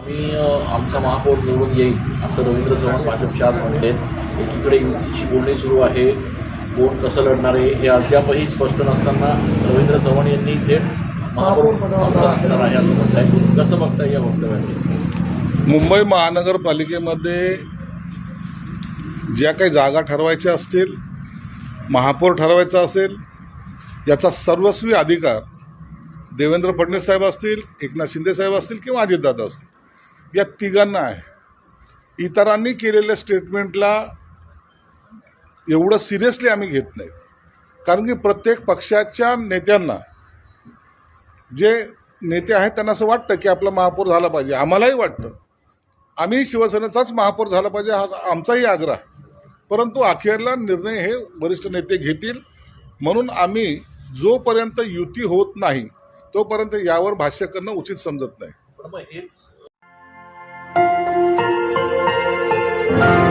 आम्ही आमचा महापौर निवडून येईल असं रवींद्र चव्हाण भाजपचे आज म्हणले. एकीकडे युतीची बोलणी सुरू आहे. कोण कसं लढणार आहे हे अद्यापही स्पष्ट नसताना रवींद्र चव्हाण यांनी थेट महापौर आमचा असणार आहे असं म्हणत आहे कसं बघताय या वक्तव्याने मुंबई महानगरपालिकेमध्ये ज्या काही जागा ठरवायच्या असतील महापौर ठरवायचा असेल याचा सर्वस्वी अधिकार देवेंद्र फडणवीस साहेब असतील एकनाथ शिंदे साहेब असतील किंवा अजितदादा असतील. या तिघांना आहे इतरांनी केलेल्या स्टेटमेंटला एवढं सिरियसली आम्ही घेत नाही कारण की प्रत्येक पक्षाच्या नेत्यांना जे नेते आहेत त्यांना असं वाटतं की आपला महापौर झाला पाहिजे. आम्हालाही वाटतं. आम्ही शिवसेनेचाच महापौर झाला पाहिजे हा आमचाही आग्रह आहे. परंतु अखेरला निर्णय हे वरिष्ठ नेते घेतील. म्हणून आम्ही जोपर्यंत युती होत नाही तोपर्यंत यावर भाष्य करणं उचित समजत नाही. पण मग हेच Thank you.